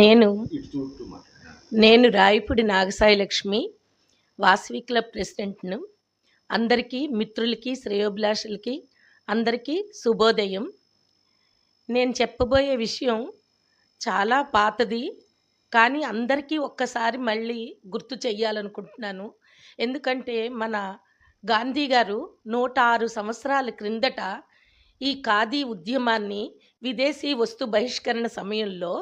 నేను నేను రాయపూడి నాగసాయి లక్ష్మి వాసవి క్లబ్ ప్రెసిడెంట్ను. అందరికీ మిత్రులకి శ్రేయోభిలాషులకి అందరికీ శుభోదయం. నేను చెప్పబోయే విషయం చాలా పాతది కానీ అందరికీ ఒక్కసారి మళ్ళీ గుర్తు చెయ్యాలనుకుంటున్నాను. ఎందుకంటే మన గాంధీ గారు నూట ఆరు సంవత్సరాల క్రిందట ఈ ఖాదీ ఉద్యమాన్ని విదేశీ వస్తు బహిష్కరణ సమయంలో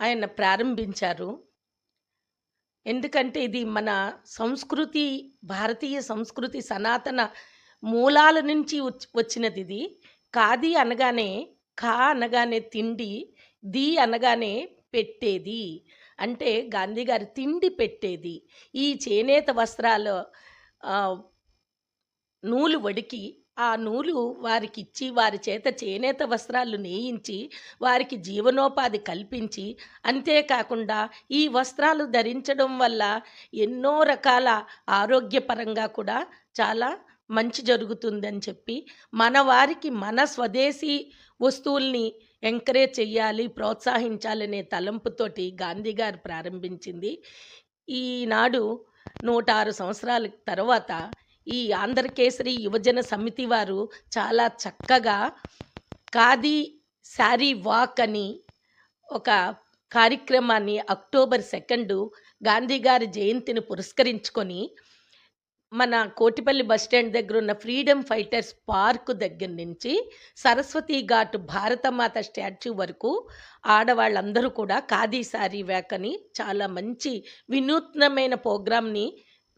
ఆయన ప్రారంభించారు. ఎందుకంటే ఇది మన సంస్కృతి భారతీయ సంస్కృతి సనాతన మూలాల నుంచి వచ్చినది ఇది. కాది అనగానే కా అనగానే తిండి ది అనగానే పెట్టేది. అంటే గాంధీగారు తిండి పెట్టేది. ఈ చేనేత వస్త్రాలు నూలు వడికి ఆ నూలు వారికిచ్చి వారి చేత చేనేత వస్త్రాలు నేయించి వారికి జీవనోపాధి కల్పించి అంతేకాకుండా ఈ వస్త్రాలు ధరించడం వల్ల ఎన్నో రకాల ఆరోగ్యపరంగా కూడా చాలా మంచి జరుగుతుందని చెప్పి మన వారికి మన స్వదేశీ వస్తువుల్ని ఎంకరేజ్ చేయాలి ప్రోత్సహించాలనే తలంపుతోటి గాంధీ గారు ప్రారంభించింది. ఈనాడు నూట ఆరు సంవత్సరాల తర్వాత ఈ ఆంధ్రకేసరి యువజన సమితి వారు చాలా చక్కగా ఖాదీ శారీ వాక్ అని ఒక కార్యక్రమాన్ని అక్టోబర్ సెకండు గాంధీ గారి జయంతిని పురస్కరించుకొని మన కోటిపల్లి బస్ స్టాండ్ దగ్గర ఉన్న ఫ్రీడమ్ ఫైటర్స్ పార్క్ దగ్గర నుంచి సరస్వతి ఘాట్ భారతమాత స్టాచ్యూ వరకు ఆడవాళ్ళందరూ కూడా ఖాదీ శారీ వేకని అని చాలా మంచి వినూత్నమైన ప్రోగ్రామ్ని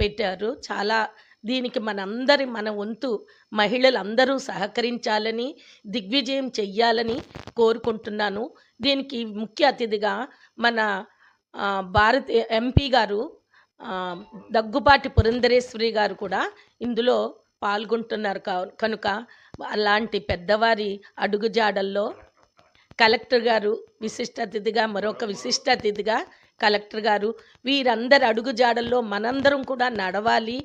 పెట్టారు. చాలా దీనికి మనందరి మన వంతు మహిళలందరూ సహకరించాలని దిగ్విజయం చెయ్యాలని కోరుకుంటున్నాను. దీనికి ముఖ్య అతిథిగా మన భారత ఎంపీ గారు దగ్గుబాటి దగ్గుపాటి పురంధరేశ్వరి గారు కూడా ఇందులో పాల్గొంటున్నారు కనుక అలాంటి పెద్దవారి అడుగుజాడల్లో కలెక్టర్ గారు విశిష్ట అతిథిగా మరొక విశిష్ట అతిథిగా కలెక్టర్ గారు. వీరందరి అడుగుజాడల్లో మనందరం కూడా నడవాలి.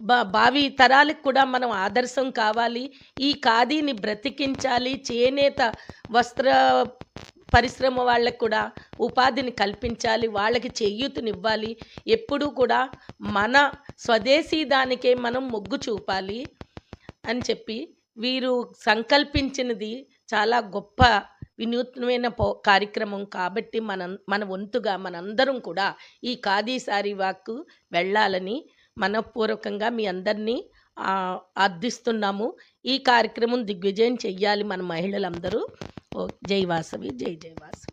బా భావి తరాలకు కూడా మనం ఆదర్శం కావాలి. ఈ ఖాదీని బ్రతికించాలి. చేనేత వస్త్ర పరిశ్రమ వాళ్ళకు కూడా ఉపాధిని కల్పించాలి. వాళ్ళకి చేయూతనివ్వాలి. ఎప్పుడూ కూడా మన స్వదేశీ దానికే మనం మొగ్గు చూపాలి అని చెప్పి వీరు సంకల్పించినది చాలా గొప్ప వినూత్నమైన పో కార్యక్రమం కాబట్టి మన మన వంతుగా మనందరం కూడా ఈ ఖాదీసారి వాక్కు వెళ్ళాలని మనపూర్వకంగా మీ అందరినీ అర్థిస్తున్నాము ఈ కార్యక్రమం దిగ్విజయం చెయ్యాలి మన మహిళలందరూ. ఓ జై వాసవి జై జై వాసవి.